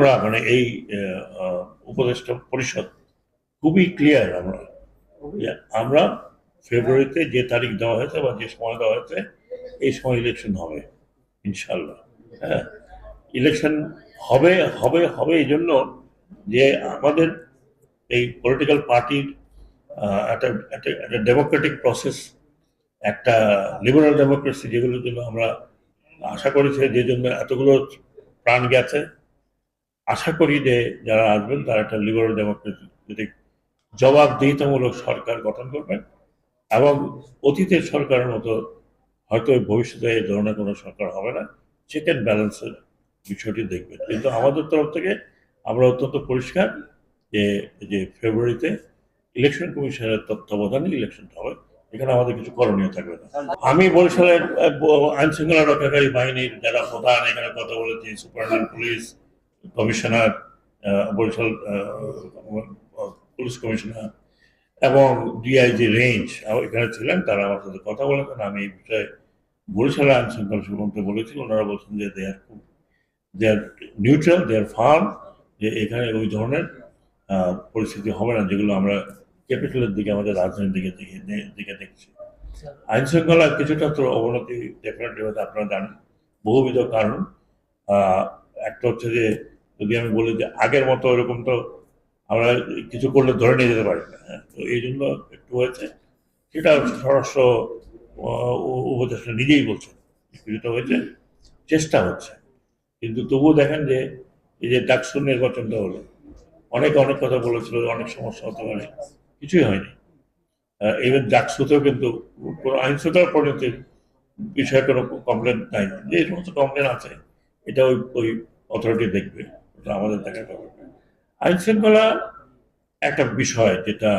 আমরা মানে এই উপদেষ্টা পরিষদ খুবই ক্লিয়ার আমরা। আমরা ফেব্রুয়ারিতে যে তারিখ দেওয়া হয়েছে বা যে সময় দেওয়া হয়েছে, এই সময় ইলেকশন হবে ইনশাল্লাহ হ্যাঁ। ইলেকশন হবে হবে হবে এই জন্য যে আমাদের এই পলিটিক্যাল পার্টির একটা একটা ডেমোক্রেটিক প্রসেস একটা লিবারাল ডেমোক্রেসি যেগুলোর জন্য আমরা আশা করেছি, যে জন্য এতগুলো প্রাণ গেছে। আশা করি যে যারা আসবেন, তারা একটা লিবারাল ডেমোক্রেটিক জবাবদিহিতামূলক সরকার গঠন করবেন এবং অতীতের সরকারের মতো হয়তো ভবিষ্যতে এই ধরনের কোনো সরকার হবে না চেক অ্যান্ড ব্যালেন্সের বিষয়টি দেখবেন। কিন্তু আমাদের তরফ থেকে আমরা অত্যন্ত পরিষ্কার যে যে ফেব্রুয়ারিতে ইলেকশন কমিশনের তত্ত্বাবধানে ইলেকশনটা হবে। এখানে আমাদের কিছু করণীয় থাকবে না। আমি বরিশালের আইন শৃঙ্খলা রক্ষাকারী বাহিনীর যারা প্রধান, এখানে কথা বলেছি superintendent police commissioner Barishal police commissioner এবং ডিআইজি রেঞ্জ এখানে ছিলেন, তারা আমার সাথে কথা বলেছেন আমি এই বিষয়ে বরিশালের আইন শৃঙ্খলা সম্বন্ধে বলেছি, ওনারা বলছেন যে দে আর খুব দে আর নিউট্রাল দে আর ফার্ম যে এখানে ওই ধরনের পরিস্থিতি হবে না, যেগুলো আমরা ক্যাপিটালের দিকে, আমাদের রাজধানীর দিকে দিকে দেখছি। আইন শৃঙ্খলা কিছুটা তো অবনতি ডেফিনেটলি হয়তো আপনারা জানেন, বহুবিধ কারণ একটা হচ্ছে যে, যদি আমি বলি যে আগের মতো এরকম তো আমরা কিছু করলে ধরে নিয়ে যেতে পারি না হ্যাঁ? তো এই জন্য একটু হয়েছে। সেটা উ- উপদেষ্টা নিজেই বলছেন কিছুটা হয়েছে, চেষ্টা হচ্ছে। কিন্তু তবুও দেখেন যে, এই যে ডাকসু নির্বাচনটা হলো, অনেকে অনেক কথা বলেছিল অনেক সমস্যা হতে পারে, কিছুই হয়নি। ইভেন ডাকসুতেও কিন্তু কোনো আইন শৃঙ্খলা পরিণতির বিষয়ে কোনো কমপ্লেন নাই। যে সমস্ত কমপ্লেন আছে এটা ওই ওই অথরিটি দেখবে, ওটা আমাদের দেখার ব্যাপার। আইন শৃঙ্খলা একটা বিষয় যেটা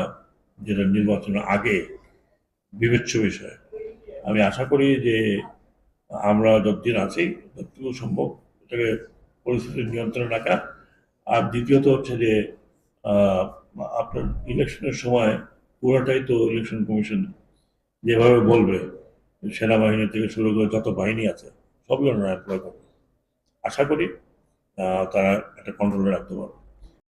যেটা নির্বাচনের আগে বিবেচ্য বিষয়। আমি আশা করি যে আমরা যতদিন আছি, যতটুকু সম্ভব এটাকে পরিস্থিতির নিয়ন্ত্রণে রাখা। আর দ্বিতীয়ত হচ্ছে যে আপনার ইলেকশনের সময় পুরোটাই তো ইলেকশন কমিশন যেভাবে বলবে, সেনাবাহিনী থেকে শুরু করে যত বাহিনী আছে, সবই ওনারা অ্যাপ্লাই করবে। আশা করি তারা একটা কন্ট্রোলে রাখতে পারবে।